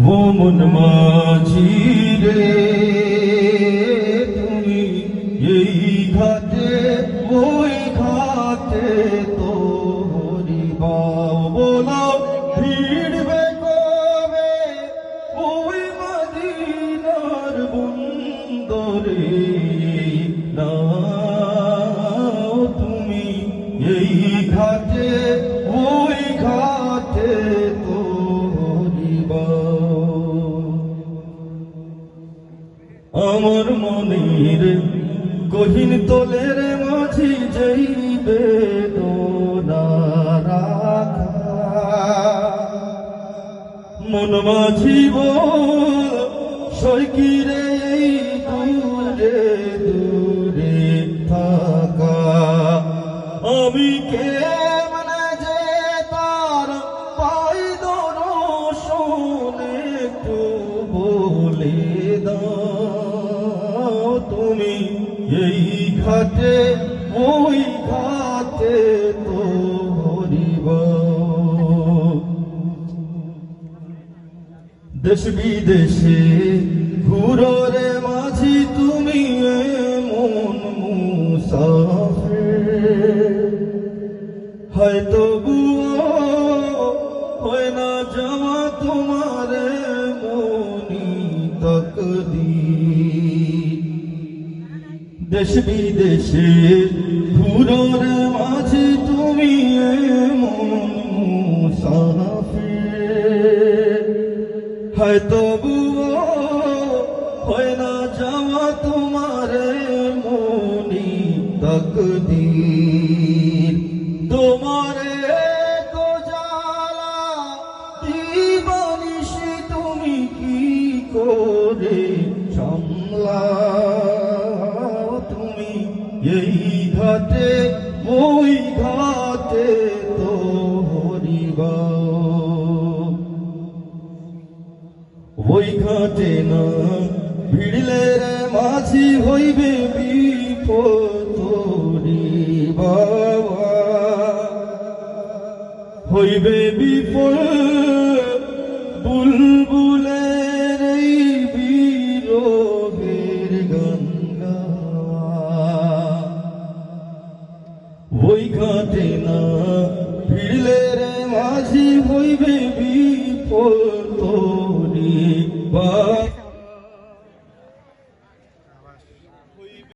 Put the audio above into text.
মন মাঝি রে তুমি এই ঘাটে ওই ঘাটে তোরি বাও বলো ভিড়বে কবে ওই মদিনার বন্দরে নাও আমার মনির কহিন তোলের মাঝি যেই বেদনা রাখা মন মাঝিব সৈকিরে দূরে দূরে থাকা? আমি কে মানে যে তার পাই দর্শনে একটু বলে? এই ঘাটে, ওই ঘাটে তো হরিব দেশ বিদেশে ঘুরো রে মাঝি, তুমি মন মুসাফির। হয়তো হয় না যাওয়া তোমার মনি তকদি দেশ বিদেশে ঘুরো মাঝে তুমি মুসাফির। হয়তো বুয়ো হয় না যাওয়া তোমার মনি তকদির। তোমারে তো জ্বালা দিবানিসি তুমি কি করে সামলাও তুমি এই ঘাটে, ওই ঘাটে তো হরিবা ওই ঘাটে না ভিড়লে রে মাঝি হইবে বিপদরি বাবা। হইবে বিপদ Oh.